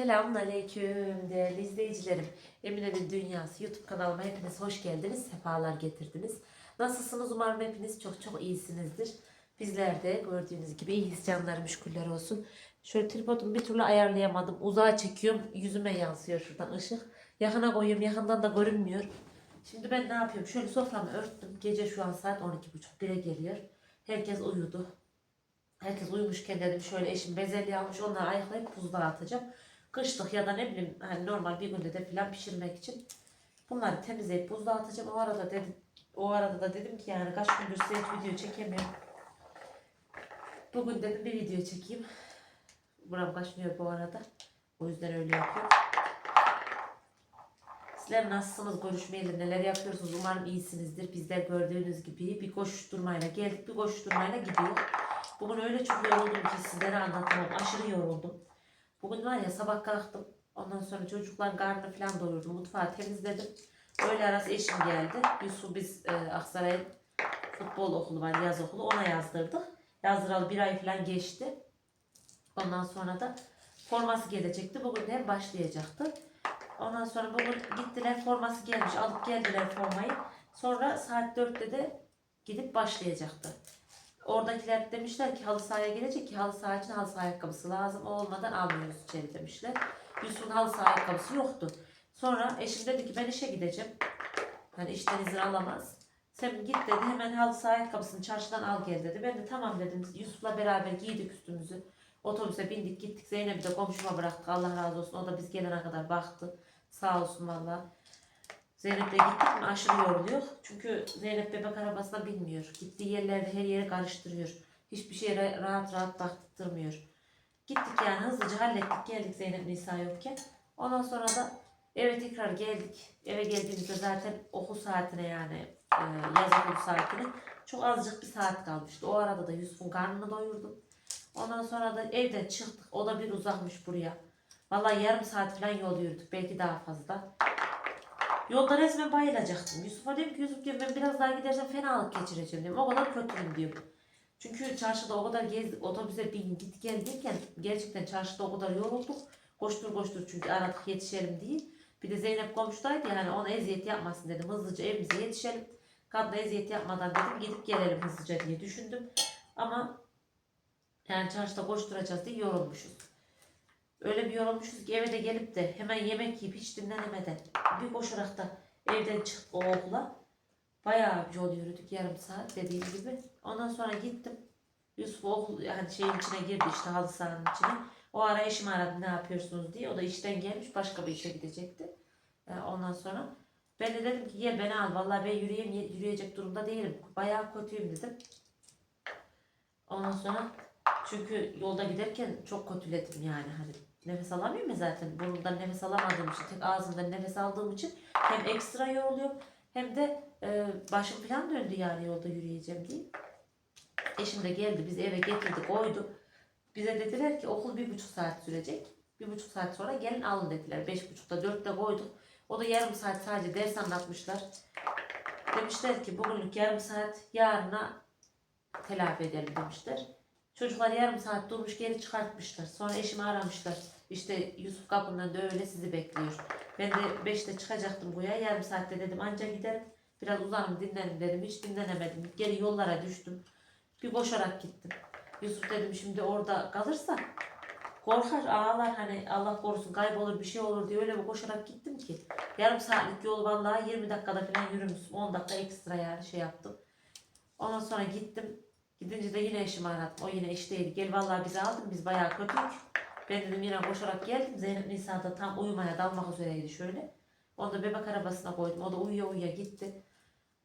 Selamünaleyküm değerli izleyicilerim. Emine'nin Dünyası YouTube kanalıma hepiniz hoş geldiniz, sefalar getirdiniz. Nasılsınız? Umarım hepiniz çok çok iyisinizdir. Bizler de gördüğünüz gibi iyiyiz canlarım şükürler olsun. Şöyle tripodumu bir türlü ayarlayamadım. Uzağa çekiyorum, yüzüme yansıyor şuradan ışık. Yakına koyuyorum, yakından da görünmüyor. Şimdi ben ne yapıyorum? Şöyle soframı örttüm. Gece şu an saat 12.30 1'e geliyor. Herkes uyudu. Herkes uyumuşken dedim şöyle eşim bezelye almış onları ayıklayıp buzluğa atacağım. Kışlık ya da ne bileyim hani normal bir günde de falan pişirmek için bunları temizleyip buzluğa atacağım. O arada dedim o arada da dedim ki yani kaç gündür size video çekemiyorum. Bugün dedim bir video çekeyim. Buram kaşınıyor bu arada. O yüzden öyle yapıyorum. Sizler nasılsınız? Görüşmeyeli neler yapıyorsunuz? Umarım iyisinizdir. Bizler gördüğünüz gibi bir koşuşturmayla geldik, bir koşuşturmayla gidiyor. Bugün öyle çok yoruldum ki sizlere anlatamam. Aşırı yoruldum. Bugün var ya sabah kalktım. Ondan sonra çocukların karnını falan doyurdum. Mutfağı temizledim. Öğle arası eşim geldi. Yusuf biz e, Aksaray futbol okulu var, yaz okulu. Ona yazdırdık. Yazdıralı bir ay falan geçti. Ondan sonra da forması gelecekti. Bugün de başlayacaktı. Ondan sonra bugün gittiler forması gelmiş. Alıp geldiler formayı. Sonra saat 4'te de gidip başlayacaktı. Oradakiler demişler ki halı sahaya gelecek ki halı saha için halı saha ayakkabısı lazım. O olmadan almıyoruz içeri demişler. Yusuf'un halı saha ayakkabısı yoktu. Sonra eşim dedi ki ben işe gideceğim. Hani işten izin alamaz. Sen git dedi hemen halı saha ayakkabısını çarşıdan al gel dedi. Ben de tamam dedim. Yusuf'la beraber giydik üstümüzü. Otobüse bindik gittik. Zeynep'i de komşuma bıraktık. Allah razı olsun. O da biz gelene kadar baktı. Sağ olsun valla. Zeynep'le gittik mi aşırı yoruluyor. Çünkü Zeynep bebek arabasına binmiyor. Gittiği yerlerde her yeri karıştırıyor. Hiçbir şeye rahat rahat baktırmıyor. Gittik yani hızlıca hallettik geldik Zeynep Nisa yokken. Ondan sonra da eve tekrar geldik. Eve geldiğimizde zaten okul saatine yani e, yaz okul saatine çok azıcık bir saat kalmıştı. O arada da Yusuf'un karnını doyurdum. Ondan sonra da evden çıktık. O da bir uzakmış buraya. Vallahi yarım saat falan yol yürüdük. Belki daha fazla. Yolda resmen bayılacaktım. Yusuf'a dedim ki Yusuf diyorum ben biraz daha gidersem fenalık geçireceğim diyorum. O kadar kötüyüm diyorum. Çünkü çarşıda o kadar gezdik. Otobüse bin git gel derken gerçekten çarşıda o kadar yorulduk. Koştur koştur çünkü aradık yetişelim diye. Bir de Zeynep komşudaydı yani ona eziyet yapmasın dedim. Hızlıca evimize yetişelim. Kadına eziyet yapmadan dedim gidip gelelim hızlıca diye düşündüm. Ama yani çarşıda koşturacağız diye yorulmuşuz. Öyle bir yorulmuşuz ki eve de gelip de hemen yemek yiyip hiç dinlenemeden bir koşarak da evden çıktık o okula. Bayağı bir yol yürüdük yarım saat dediğim gibi. Ondan sonra gittim. Yusuf okul yani şeyin içine girdi işte halı sahanın içine. O ara eşim aradı ne yapıyorsunuz diye. O da işten gelmiş başka bir işe gidecekti. Yani ondan sonra ben de dedim ki gel beni al. Vallahi ben yürüyeyim, yürüyecek durumda değilim. Bayağı kötüyüm dedim. Ondan sonra çünkü yolda giderken çok kötüledim yani hani nefes alamıyorum ya zaten burnumdan nefes alamadığım için tek ağzımdan nefes aldığım için hem ekstra yoruluyorum hem de e, başım falan döndü yani yolda yürüyeceğim diye. Eşim de geldi biz eve getirdi koydu. Bize dediler ki okul bir buçuk saat sürecek. Bir buçuk saat sonra gelin alın dediler. Beş buçukta dörtte koyduk. O da yarım saat sadece ders anlatmışlar. Demişler ki bugünlük yarım saat yarına telafi edelim demişler. Çocuklar yarım saat durmuş geri çıkartmışlar. Sonra eşimi aramışlar. İşte Yusuf kapından da öyle sizi bekliyor. Ben de 5'te çıkacaktım buraya. Yarım saatte dedim anca giderim. Biraz uzanım dinlerim dedim. Hiç dinlenemedim. Geri yollara düştüm. Bir koşarak gittim. Yusuf dedim şimdi orada kalırsa korkar ağlar hani Allah korusun kaybolur bir şey olur diye öyle bir koşarak gittim ki. Yarım saatlik yol vallahi 20 dakikada falan yürümüşüm. 10 dakika ekstra yani şey yaptım. Ondan sonra gittim. Gidince de yine eşimi aradım. O yine işteydi. Gel vallahi bizi aldın. Biz bayağı kötüydük. Ben dedim yine koşarak geldim. Zeynep Nisa'da tam uyumaya dalmak üzereydi şöyle. Onu da bebek arabasına koydum. O da uyuya uyuya gitti.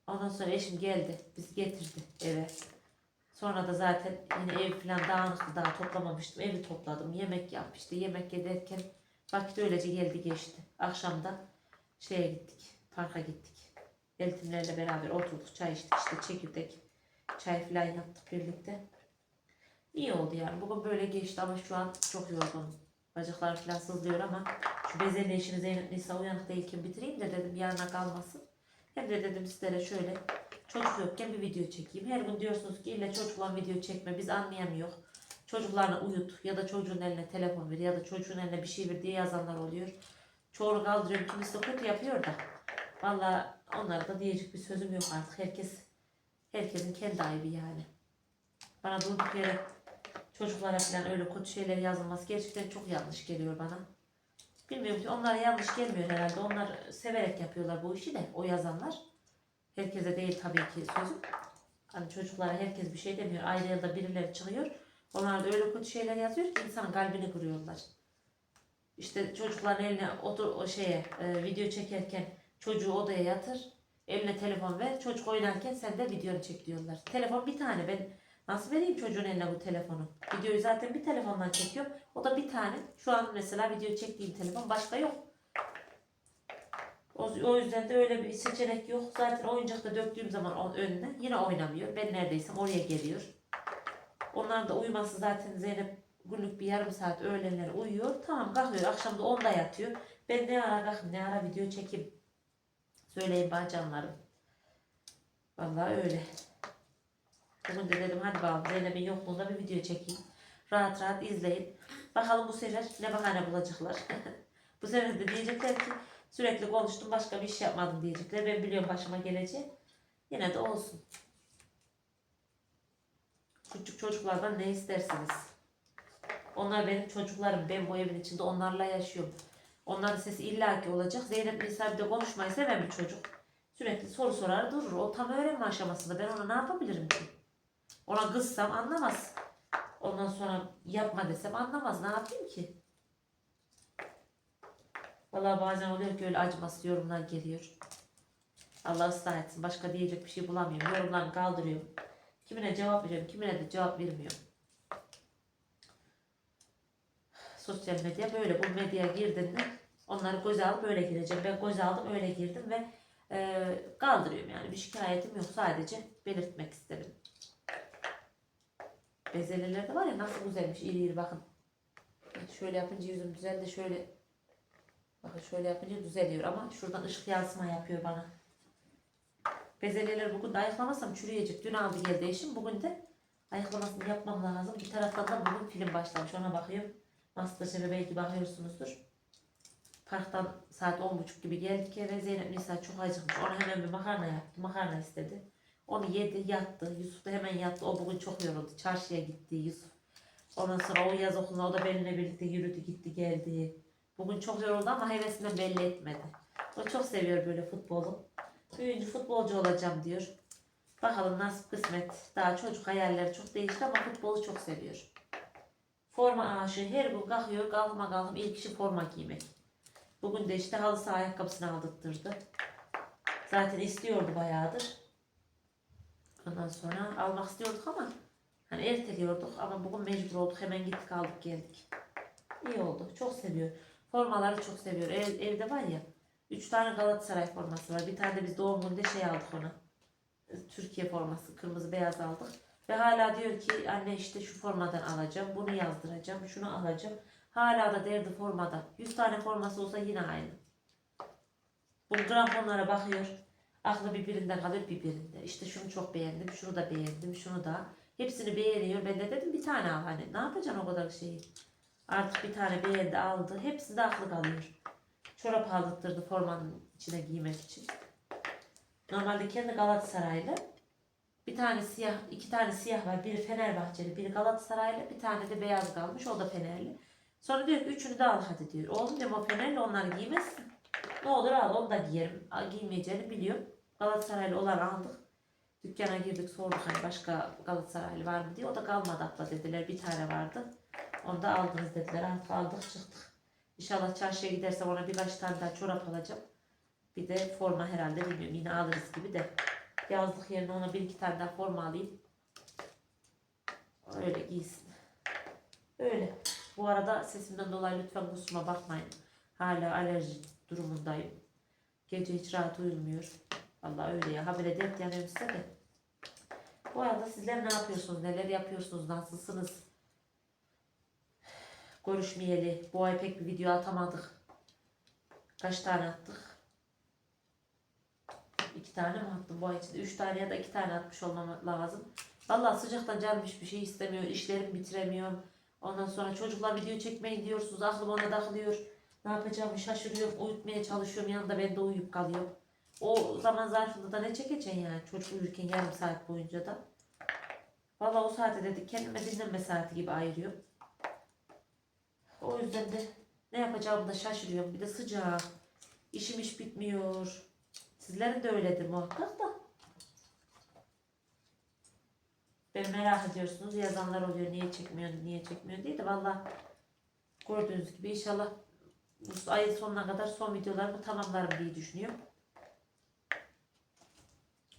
Ondan sonra eşim geldi. Bizi getirdi eve. Sonra da zaten yine ev falan dağınıktı. Daha toplamamıştım. Evi topladım. Yemek yap işte. Yemek yederken vakit öylece geldi geçti. Akşamda şeye gittik. Parka gittik. Eltimlerle beraber oturduk. Çay içtik işte çekirdek. Çay falan yaptık birlikte. İyi oldu yani. Bugün böyle geçti ama şu an çok yorgunum. Bacaklar falan sızlıyor ama şu bezelye işini Zeynep Nisa uyanık değilken bitireyim de dedim yarına kalmasın. Hem de dedim sizlere şöyle çocuk yokken bir video çekeyim. Her gün diyorsunuz ki illa çocukla video çekme biz anlayamıyor. çocuklarını uyut ya da çocuğun eline telefon ver ya da çocuğun eline bir şey ver diye yazanlar oluyor. Çoğunu kaldırıyorum kimisi de kötü yapıyor da. Valla onlara da diyecek bir sözüm yok artık. Herkes herkesin kendi ayıbı yani. Bana durduk yere çocuklara falan öyle kötü şeyler yazılması gerçekten çok yanlış geliyor bana. Bilmiyorum ki onlara yanlış gelmiyor herhalde. Onlar severek yapıyorlar bu işi de o yazanlar. Herkese değil tabii ki sözüm. Hani çocuklara herkes bir şey demiyor. Ayrı yılda birileri çıkıyor. Onlar da öyle kötü şeyler yazıyor ki insanın kalbini kırıyorlar. İşte çocukların eline otur o şeye e, video çekerken çocuğu odaya yatır. Eline telefon ver. Çocuk oynarken sen de videonu çek diyorlar. Telefon bir tane. Ben nasıl vereyim çocuğun eline bu telefonu? Videoyu zaten bir telefondan çekiyor. O da bir tane. Şu an mesela video çektiğim telefon başka yok. O, o yüzden de öyle bir seçenek yok. Zaten oyuncakta döktüğüm zaman onun önüne yine oynamıyor. Ben neredeysem oraya geliyor. Onların da uyuması zaten Zeynep günlük bir yarım saat öğlenleri uyuyor. Tamam kalkıyor. Akşam da 10'da yatıyor. Ben ne ara kalkayım ne ara video çekeyim. Söyleyin bana canlarım. Vallahi öyle. Bugün de dedim hadi bakalım Zeynep'in yokluğunda bir video çekeyim. Rahat rahat izleyin. Bakalım bu sefer ne bahane bulacaklar. bu sefer de diyecekler ki sürekli konuştum başka bir iş yapmadım diyecekler. Ben biliyorum başıma geleceği. Yine de olsun. Küçük çocuklardan ne istersiniz? Onlar benim çocuklarım. Ben bu evin içinde onlarla yaşıyorum. Onların sesi illaki olacak. Zeynep Nisa bir de konuşmayı seven bir çocuk. Sürekli soru sorar durur. O tam öğrenme aşamasında. Ben ona ne yapabilirim ki? Ona kızsam anlamaz. Ondan sonra yapma desem anlamaz. Ne yapayım ki? Vallahi bazen oluyor ki öyle acımasız yorumlar geliyor. Allah ıslah etsin. Başka diyecek bir şey bulamıyorum. Yorumlarını kaldırıyorum. Kimine cevap veriyorum, kimine de cevap vermiyorum. Sosyal medya böyle. Bu medyaya girdin mi onları göze alıp öyle gireceğim. Ben göze aldım öyle girdim ve e, kaldırıyorum yani. Bir şikayetim yok. Sadece belirtmek istedim. Bezelyeler de var ya nasıl güzelmiş. İri iri bakın. Şöyle yapınca yüzüm düzeldi. Şöyle bakın şöyle yapınca düzeliyor ama şuradan ışık yansıma yapıyor bana. Bezelyeleri bugün de ayıklamasam çürüyecek. Dün aldı geldi eşim. Bugün de ayıklamasını yapmam lazım. Bir taraftan da bugün film başlamış. Ona bakıyorum. Masterchef'e belki bakıyorsunuzdur. Parktan saat 10.30 gibi geldik eve. Zeynep Nisa çok acıkmış. Ona hemen bir makarna yaptı. Makarna istedi. Onu yedi, yattı. Yusuf da hemen yattı. O bugün çok yoruldu. Çarşıya gitti Yusuf. Ondan sonra o yaz okuluna o da benimle birlikte yürüdü, gitti, geldi. Bugün çok yoruldu ama hevesinden belli etmedi. O çok seviyor böyle futbolu. Büyüyünce futbolcu olacağım diyor. Bakalım nasip kısmet. Daha çocuk hayalleri çok değişti ama futbolu çok seviyor. Forma aşığı her gün kalkıyor kalkma kalkma ilk işi forma giymek. Bugün de işte halı saha ayakkabısını aldırttırdı. Zaten istiyordu bayağıdır. Ondan sonra almak istiyorduk ama hani erteliyorduk ama bugün mecbur olduk. Hemen gittik aldık geldik. İyi oldu. Çok seviyor. Formaları çok seviyor. Ev, evde var ya üç tane Galatasaray forması var. Bir tane de biz doğum gününde şey aldık ona. Türkiye forması. Kırmızı beyaz aldık. Ve hala diyor ki anne işte şu formadan alacağım. Bunu yazdıracağım. Şunu alacağım. Hala da derdi formada. 100 tane forması olsa yine aynı. Bu gramponlara bakıyor. Aklı bir birinde kalıyor bir birinde. İşte şunu çok beğendim. Şunu da beğendim. Şunu da. Hepsini beğeniyor. Ben de dedim bir tane al hani. Ne yapacaksın o kadar şeyi? Artık bir tane beğendi aldı. Hepsi de aklı kalıyor. Çorap aldırttırdı formanın içine giymek için. Normalde kendi Galatasaraylı. Bir tane siyah, iki tane siyah var. Biri Fenerbahçeli, biri Galatasaraylı. Bir tane de beyaz kalmış. O da Fenerli. Sonra diyor ki üçünü de al hadi diyor. Oğlum diyorum o Fenerli onları giymezsin. Ne olur al onu da giyerim. Giymeyeceğini biliyorum. Galatasaraylı olan aldık. Dükkana girdik sorduk hani başka Galatasaraylı var mı diye. O da kalmadı abla dediler. Bir tane vardı. Onu da aldınız dediler. Artık aldık çıktık. İnşallah çarşıya gidersem ona birkaç tane daha çorap alacağım. Bir de forma herhalde bilmiyorum. Yine alırız gibi de. Yazlık yerine ona bir iki tane daha forma alayım. Öyle giysin. Öyle. Bu arada sesimden dolayı lütfen kusuruma bakmayın. Hala alerji durumundayım. Gece hiç rahat uyumuyor. Vallahi öyle ya. Habire dert yanıyorum size de. Bu arada sizler ne yapıyorsunuz? Neler yapıyorsunuz? Nasılsınız? Görüşmeyeli. Bu ay pek bir video atamadık. Kaç tane attık? İki tane mi attım bu ay içinde? Üç tane ya da iki tane atmış olmam lazım. Vallahi sıcaktan canım hiçbir şey istemiyor. İşlerimi bitiremiyorum. Ondan sonra çocuklar video çekmeyin diyorsunuz. Aklım ona takılıyor. Ne yapacağımı şaşırıyorum. Uyutmaya çalışıyorum. Yanında ben de uyuyup kalıyorum. O zaman zarfında da ne çekeceksin yani çocuk uyurken yarım saat boyunca da. Vallahi o saate dedik kendime dinlenme saati gibi ayırıyorum. O yüzden de ne yapacağımı da şaşırıyorum. Bir de sıcak. İşim iş bitmiyor. Sizlerin de öyledir muhakkak da. Beni merak ediyorsunuz. Yazanlar oluyor. Niye çekmiyor, niye çekmiyor diye de valla gördüğünüz gibi inşallah bu ayın sonuna kadar son videolarımı tamamlarım diye düşünüyorum.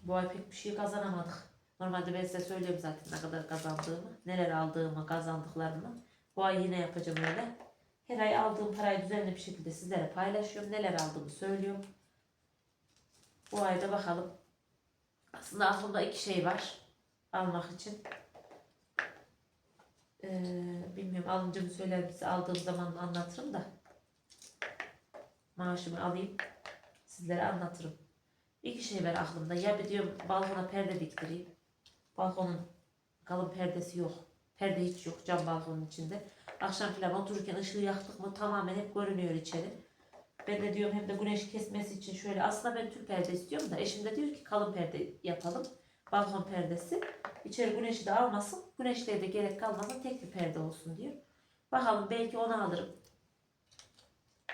Bu ay pek bir şey kazanamadık. Normalde ben size söylüyorum zaten ne kadar kazandığımı, neler aldığımı, kazandıklarımı. Bu ay yine yapacağım öyle. Her ay aldığım parayı düzenli bir şekilde sizlere paylaşıyorum. Neler aldığımı söylüyorum. Bu ayda bakalım. Aslında aklımda iki şey var. Almak için. Ee, bilmiyorum alınca mı söylerim size aldığım zaman anlatırım da. Maaşımı alayım. Sizlere anlatırım. İki şey var aklımda. Ya bir diyorum balkona perde diktireyim. Balkonun kalın perdesi yok. Perde hiç yok cam balkonun içinde. Akşam falan otururken ışığı yaktık mı tamamen hep görünüyor içeri. Ben de diyorum hem de güneş kesmesi için şöyle aslında ben tül perde istiyorum da eşim de diyor ki kalın perde yapalım. Balkon perdesi. İçeri güneşi de almasın. Güneşliğe de gerek kalmasın tek bir perde olsun diyor. Bakalım belki onu alırım.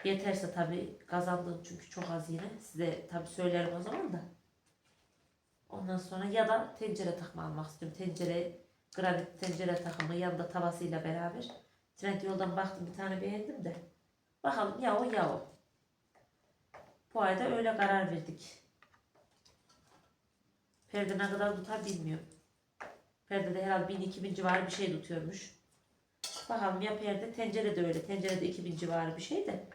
Yeterse tabii kazandığım çünkü çok az yine. Size tabii söylerim o zaman da. Ondan sonra ya da tencere takma almak istiyorum. Tencere, granit tencere takımı yanında tavasıyla beraber. Trend yoldan baktım bir tane beğendim de. Bakalım ya o ya o. Bu ayda öyle karar verdik. Perde ne kadar tutar bilmiyorum. Perdede herhalde 1000-2000 civarı bir şey tutuyormuş. Bakalım ya perde, tencere de öyle. Tencerede 2000 civarı bir şey de.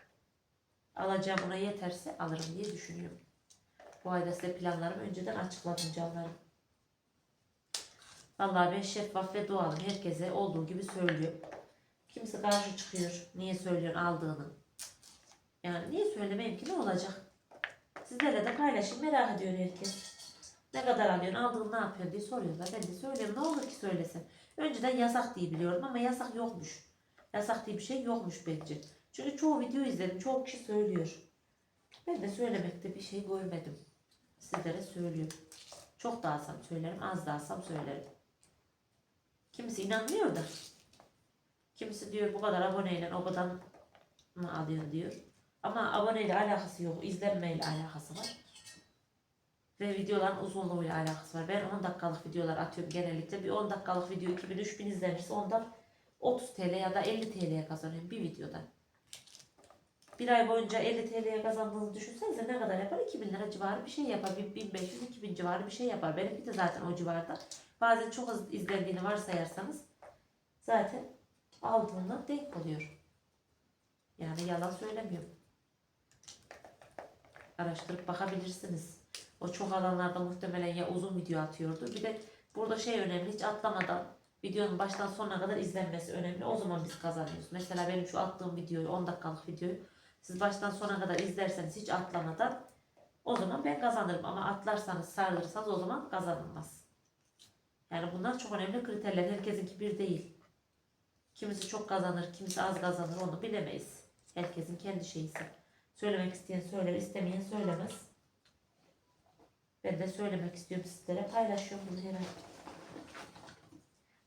Alacağım ona yeterse alırım diye düşünüyorum. Bu ayda size planlarımı önceden açıkladım canlarım. Vallahi ben şeffaf ve doğalım. Herkese olduğu gibi söylüyorum. Kimse karşı çıkıyor. Niye söylüyorsun aldığını? Yani niye söylemeyeyim ki ne olacak? Sizlerle de paylaşayım merak ediyor herkes. Ne kadar alıyorsun, aldığın ne yapıyorsun diye soruyorlar. Ben de söylüyorum ne olur ki söylesem. Önceden yasak diye biliyorum ama yasak yokmuş. Yasak diye bir şey yokmuş bence. Çünkü çoğu video izledim, çoğu kişi söylüyor. Ben de söylemekte bir şey görmedim. Sizlere söylüyorum. Çok da alsam söylerim, az da alsam söylerim. Kimisi inanmıyor da. Kimisi diyor bu kadar aboneyle o kadar mı alıyorsun diyor. Ama aboneyle alakası yok, izlenmeyle alakası var. Ve videoların uzunluğuyla alakası var. Ben 10 dakikalık videolar atıyorum genellikle. Bir 10 dakikalık video 2000-3000 izlenirse ondan 30 TL ya da 50 TL'ye kazanıyorum bir videodan. Bir ay boyunca 50 TL'ye kazandığınızı düşünsenize ne kadar yapar? 2000 lira civarı bir şey yapar. 1500-2000 civarı bir şey yapar. Benimki de zaten o civarda. Bazen çok az izlendiğini varsayarsanız zaten aldığına denk oluyor. Yani yalan söylemiyorum. Araştırıp bakabilirsiniz. O çok alanlarda muhtemelen ya uzun video atıyordu. Bir de burada şey önemli hiç atlamadan videonun baştan sonuna kadar izlenmesi önemli. O zaman biz kazanıyoruz. Mesela benim şu attığım videoyu 10 dakikalık videoyu siz baştan sona kadar izlerseniz hiç atlamadan o zaman ben kazanırım. Ama atlarsanız sarılırsanız o zaman kazanılmaz. Yani bunlar çok önemli kriterler. Herkesinki bir değil. Kimisi çok kazanır, kimisi az kazanır onu bilemeyiz. Herkesin kendi şeyisi. Söylemek isteyen söyler, istemeyen söylemez. Ben de söylemek istiyorum sizlere. Paylaşıyorum bunu herhalde.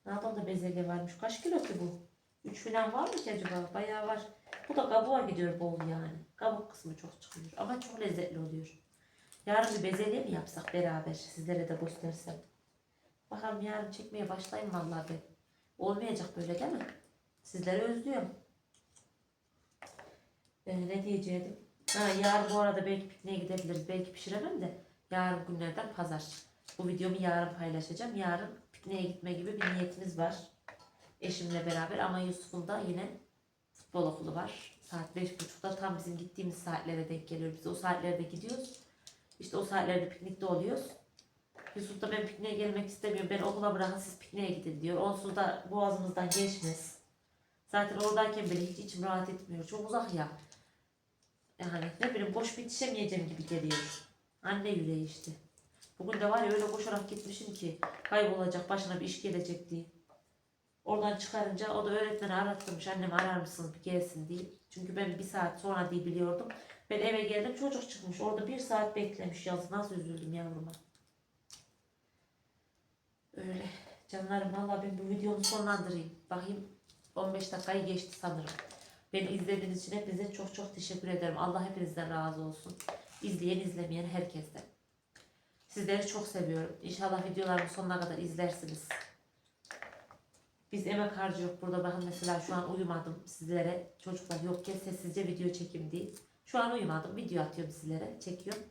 Ne yapalım da bezelye varmış. Kaç kilo ki bu? 3 falan var mı ki acaba? Bayağı var. Bu da kabuğa gidiyor bol yani. Kabuk kısmı çok çıkıyor. Ama çok lezzetli oluyor. Yarın bir bezelye mi yapsak beraber? Sizlere de göstersem. Bakalım yarın çekmeye başlayayım vallahi ben. Olmayacak böyle değil mi? Sizleri özlüyorum. Ee, ne diyecektim? Ha, yarın bu arada belki pikniğe gidebiliriz. Belki pişiremem de. Yarın günlerden pazar. Bu videomu yarın paylaşacağım. Yarın pikniğe gitme gibi bir niyetimiz var. Eşimle beraber ama Yusuf'un da yine futbol okulu var. Saat 5.30'da tam bizim gittiğimiz saatlere denk geliyor. Biz o saatlerde gidiyoruz. İşte o saatlerde piknikte oluyoruz. Yusuf da ben pikniğe gelmek istemiyorum. Ben okula bırakın siz pikniğe gidin diyor. Onsuz da boğazımızdan geçmez. Zaten oradayken bile hiç içim rahat etmiyor. Çok uzak ya. Yani ne bileyim boş bitişemeyeceğim gibi geliyor. Anne yüreği işte. Bugün de var ya öyle koşarak gitmişim ki kaybolacak başına bir iş gelecek diye. Oradan çıkarınca o da öğretmeni arattırmış annem arar mısınız bir gelsin diye. Çünkü ben bir saat sonra diye biliyordum. Ben eve geldim çocuk çıkmış orada bir saat beklemiş yazık nasıl üzüldüm yavruma. Öyle canlarım valla ben bu videomu sonlandırayım. Bakayım 15 dakikayı geçti sanırım. Beni izlediğiniz için hepinize çok çok teşekkür ederim. Allah hepinizden razı olsun. İzleyen izlemeyen herkesten. Sizleri çok seviyorum. İnşallah videolarımı sonuna kadar izlersiniz. Biz emek harcıyoruz burada. Bakın mesela şu an uyumadım sizlere. Çocuklar yokken sessizce video çekim değil. Şu an uyumadım. Video atıyorum sizlere. Çekiyorum.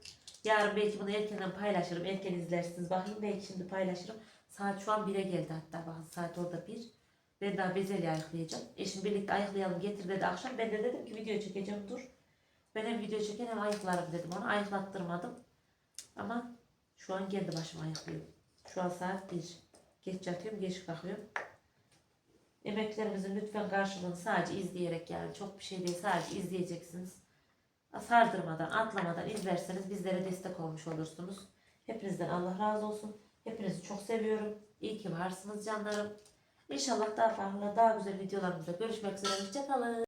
Yarın belki bunu erkenden paylaşırım. Erken izlersiniz. Bakayım belki şimdi paylaşırım. Saat şu an 1'e geldi hatta. Bakın saat orada 1. Ben daha bezelye ayıklayacağım. Eşim birlikte ayıklayalım getir dedi akşam. Ben de dedim ki video çekeceğim dur. Ben hem video çeken hem ayıklarım dedim ona. Ayıklattırmadım. Ama şu an kendi başıma ayıklıyorum. Şu an saat 1. Geç yatıyorum, geç kalkıyorum. Emeklerimizin lütfen karşılığını sadece izleyerek yani çok bir şey değil sadece izleyeceksiniz. Sardırmadan, atlamadan izlerseniz bizlere destek olmuş olursunuz. Hepinizden Allah razı olsun. Hepinizi çok seviyorum. İyi ki varsınız canlarım. İnşallah daha farklı, daha güzel videolarımızda görüşmek üzere. Hoşçakalın.